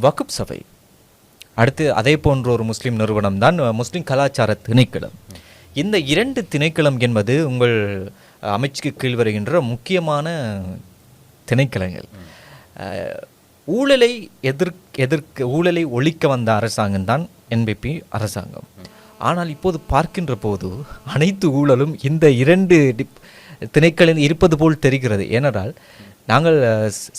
வகுப் சபை. அடுத்து அதே போன்ற ஒரு முஸ்லீம் நிறுவனம் தான் முஸ்லீம் கலாச்சார திணைக்களம். இந்த இரண்டு திணைக்களம் என்பது உங்கள் அமைச்சுக்கு கீழ் வருகின்ற முக்கியமான திணைக்களங்கள். ஊழலை எதிர் எதிர்க்க ஊழலை ஒழிக்க வந்த அரசாங்கம் தான் என்பிபி அரசாங்கம். ஆனால் இப்போது பார்க்கின்ற போது அனைத்து ஊழலும் இந்த இரண்டு டிப் திணைக்களில் இருப்பது போல் தெரிகிறது. ஏனென்றால் நாங்கள்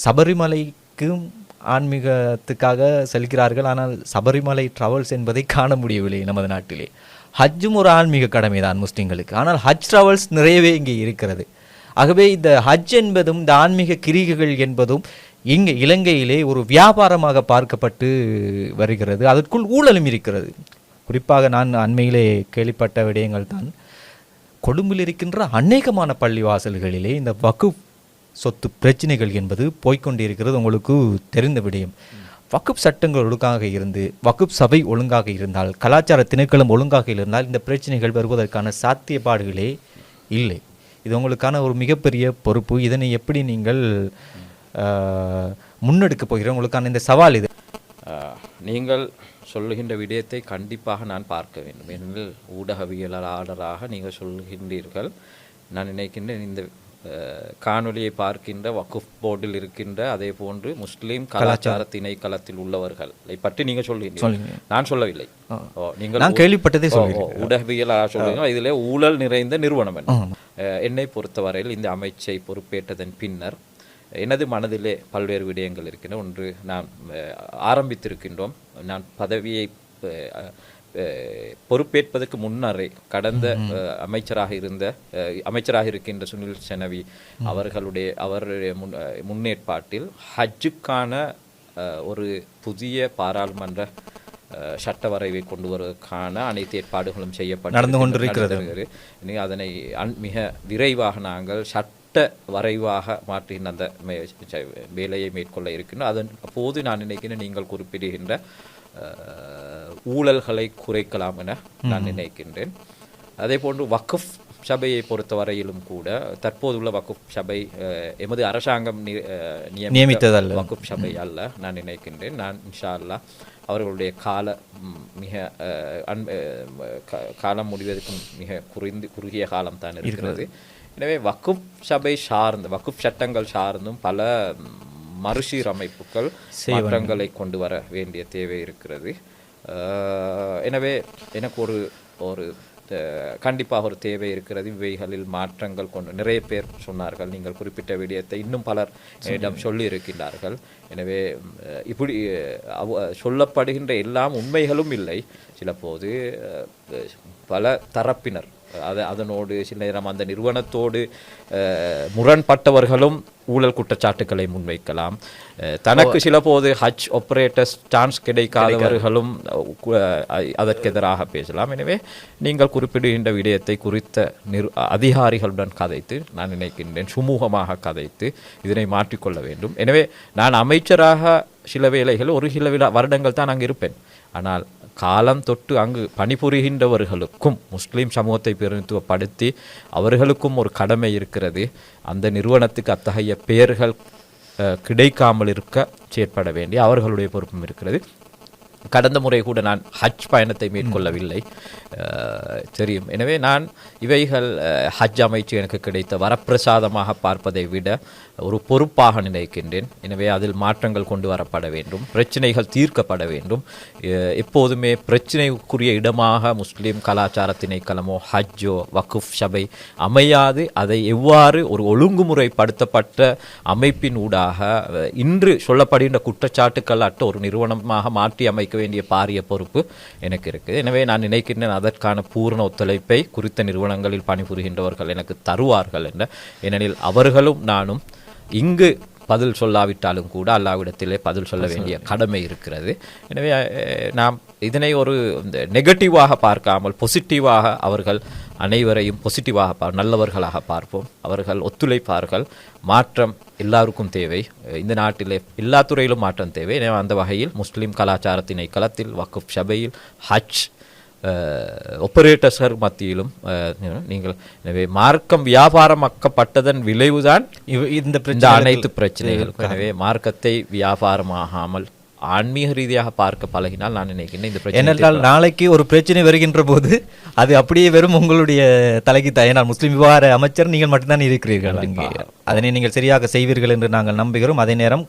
சபரிமலைக்கும் ஆன்மீகத்துக்காக செல்கிறார்கள். ஆனால் சபரிமலை ட்ராவல்ஸ் என்பதை காண முடியவில்லை நமது நாட்டிலே. ஹஜ்ஜும் ஒரு ஆன்மீக கடமை தான் முஸ்லீம்களுக்கு. ஆனால் ஹஜ் ட்ராவல்ஸ் நிறையவே இங்கே இருக்கிறது. ஆகவே இந்த ஹஜ் என்பதும் இந்த ஆன்மீக கிரிகைகள் என்பதும் இங்கே இலங்கையிலே ஒரு வியாபாரமாக பார்க்கப்பட்டு வருகிறது. அதற்குள் ஊழலும் இருக்கிறது. குறிப்பாக நான் அண்மையிலே கேள்விப்பட்ட விடயங்கள் தான் கொழும்பில் இருக்கின்ற அநேகமான பள்ளிவாசல்களிலே இந்த வகுப் சொத்து பிரச்சனைகள் என்பது போய்கொண்டிருக்கிறது உங்களுக்கு தெரிந்த விடயம். வக்குப் சட்டங்கள் ஒழுங்காக இருந்து வக்குப் சபை ஒழுங்காக இருந்தால் கலாச்சார திணைக்களம் ஒழுங்காக இருந்தால் இந்த பிரச்சனைகள் வருவதற்கான சாத்தியப்பாடுகளே இல்லை. இது உங்களுக்கான ஒரு மிகப்பெரிய பொறுப்பு. இதனை எப்படி நீங்கள் ஆஹ், முன்னெடுக்க போகிறோம் உங்களுக்கான இந்த சவால் இது. நீங்கள் சொல்லுகின்ற விடயத்தை கண்டிப்பாக நான் பார்க்க வேண்டும். ஏனெனில் ஊடகவியலாளராக நீங்கள் சொல்லுகின்றீர்கள் நான் நினைக்கின்றேன் இந்த ஆஹ், காணொளியை பார்க்கின்ற வக்குஃப் போர்டில் இருக்கின்ற அதே போன்று முஸ்லீம் கலாச்சார திணைக்களத்தில் உள்ளவர்கள். பற்றி நீங்கள் சொல்லுகின்றீர்கள் நான் சொல்லவில்லை. நீங்கள் நான் கேள்விப்பட்டதே ஊடகவியலாளர் சொல்லுங்க இதிலே ஊழல் நிறைந்த நிறுவனம் என்ன? பொறுத்தவரையில் இந்த அமைச்சை பொறுப்பேற்றதன் பின்னர் எனது மனதிலே பல்வேறு விடயங்கள் இருக்கின்றன. ஒன்று அஹ், ஆரம்பித்திருக்கின்றோம். நான் பதவியை பொறுப்பேற்பதற்கு முன்னரே கடந்த அமைச்சராக இருந்த அமைச்சராக இருக்கின்ற சுனில் செனவி அவர்களுடைய அவருடைய முன் முன்னேற்பாட்டில் ஹஜ்ஜுக்கான ஒரு புதிய பாராளுமன்ற சட்ட வரைவை கொண்டு வருவதற்கான அனைத்து ஏற்பாடுகளும் செய்யப்பட்டு நடந்து கொண்டிருக்கிறது. அதனை மிக விரைவாக நாங்கள் சட்ட வரைவாக மாற்றுகின்ற அந்த வேலையை மேற்கொள்ள இருக்கின்றோம். அதன் போது நான் நினைக்கிறேன் நீங்கள் குறிப்பிடுகின்ற ஊழல்களை குறைக்கலாம் என நான் நினைக்கின்றேன். அதே போன்று வக்குஃப் சபையை பொறுத்தவரையிலும் கூட தற்போதுள்ள வக்குஃப் சபை எமது அரசாங்கம் நியமித்ததல்ல. வகுப் சபை அல்ல நான் நினைக்கின்றேன். நான் இன்ஷா அல்லாஹ் அவர்களுடைய கால மிக அன் காலம் முடிவதற்கு மிக குறைந்து குறுகிய காலம் தான் இருக்கிறது. எனவே வக்குப் சபை சார்ந்து வக்குப் சட்டங்கள் சார்ந்தும் பல மறுசீரமைப்புகள் மாற்றங்களை கொண்டு வர வேண்டிய தேவை இருக்கிறது. எனவே எனக்கு ஒரு ஒரு கண்டிப்பாக ஒரு தேவை இருக்கிறது. இவைகளில் மாற்றங்கள் கொண்டு நிறைய பேர் சொன்னார்கள். நீங்கள் குறிப்பிட்ட விடயத்தை இன்னும் பலர் என்னிடம் சொல்லி இருக்கின்றார்கள் எனவே இப்படி சொல்லப்படுகின்ற எல்லாம் உண்மைகளும் இல்லை. சில போது பல தரப்பினர் அது அதனோடு சில நேரம் அந்த நிறுவனத்தோடு முரண்பட்டவர்களும் ஊழல் குற்றச்சாட்டுக்களை முன்வைக்கலாம். தனக்கு சில போது ஹஜ் ஆபரேட்டர்ஸ் சான்ஸ் கிடைக்காதவர்களும் அதற்கு எதிராக பேசலாம். எனவே நீங்கள் குறிப்பிடுகின்ற விடயத்தை குறித்த நிறு அதிகாரிகளுடன் கதைத்து நான் நினைக்கின்றேன் சுமூகமாக கதைத்து இதனை மாற்றிக்கொள்ள வேண்டும். எனவே நான் அமைச்சராக சில வேளைகள் ஒரு சில வருடங்கள் தான் அங்கு இருப்பேன். ஆனால் காலம் தொட்டு அங்கு பணிபுரிகின்றவர்களுக்கும் முஸ்லீம் சமூகத்தை பிரதிநிதித்துவப்படுத்தி அவர்களுக்கும் ஒரு கடமை இருக்கிறது. அந்த நிறுவனத்துக்கு அத்தகைய பெயர்கள் அஹ், கிடைக்காமல் இருக்க செயற்பட வேண்டிய அவர்களுடைய பொறுப்பும் இருக்கிறது. கடந்த முறை கூட நான் ஹஜ் பயணத்தை மேற்கொள்ளவில்லை. தெரியும். எனவே நான் இவைகள் ஹஜ் அமைச்சு எனக்கு கிடைத்த வரப்பிரசாதமாக பார்ப்பதை விட ஒரு பொறுப்பாக நினைக்கின்றேன். எனவே அதில் மாற்றங்கள் கொண்டு வரப்பட வேண்டும். பிரச்சனைகள் தீர்க்கப்பட வேண்டும். எப்போதுமே பிரச்சனைக்குரிய இடமாக முஸ்லீம் கலாச்சார திணைக்களமோ ஹஜ்ஜோ வக்குஃப் சபை அமையாது. அதை எவ்வாறு ஒரு ஒழுங்குமுறைப்படுத்தப்பட்ட அமைப்பின் ஊடாக இன்று சொல்லப்படுகின்ற குற்றச்சாட்டுக்கள் அட்ட ஒரு நிறுவனமாக மாற்றி அமைக்க வேண்டிய பாரிய பொறுப்பு எனக்கு இருக்குது. எனவே நான் நினைக்கின்றேன் அதற்கான பூரண ஒத்துழைப்பை குறித்த நிறுவனங்களில் பணிபுரிகின்றவர்கள் எனக்கு தருவார்கள் என்ற. ஏனெனில் அவர்களும் நானும் இங்கு பதில் சொல்லாவிட்டாலும் கூட அல்லாவிடத்திலே பதில் சொல்ல வேண்டிய கடமை இருக்கிறது. எனவே நாம் இதனை ஒரு இந்த நெகட்டிவாக பார்க்காமல் பொசிட்டிவாக அவர்கள் அனைவரையும் பொசிட்டிவாக பார் நல்லவர்களாக பார்ப்போம். அவர்கள் ஒத்துழைப்பார்கள். மாற்றம் எல்லாருக்கும் தேவை. இந்த நாட்டிலே எல்லா துறையிலும் மாற்றம் தேவை. எனவே அந்த வகையில் முஸ்லிம் கலாச்சாரத்தினை களத்தில் வக்குப் சபையில் ஹஜ் ஒப்பரேட்டர்ஸர் மத்தியிலும் நீங்கள் எனவே மார்க்கம் வியாபாரமாக்கப்பட்டதன் விளைவுதான் இந்த அனைத்து பிரச்சனைகளுக்கும். எனவே மார்க்கத்தை வியாபாரமாகாமல் ஆன்மீக ரீதியாக பார்க்க பழகினால் நான் நினைக்கின்றேன் இந்த பிரச்சனை ஏனென்றால் நாளைக்கு ஒரு பிரச்சனை வருகின்ற போது அது அப்படியே வெறும் உங்களுடைய தலைக்கு தயனால் முஸ்லிம் விவகார அமைச்சர் நீங்கள் மட்டும்தான் இருக்கிறீர்கள் அங்கே. அதனை நீங்கள் சரியாக செய்வீர்கள் என்று நாங்கள் நம்புகிறோம். அதே நேரம்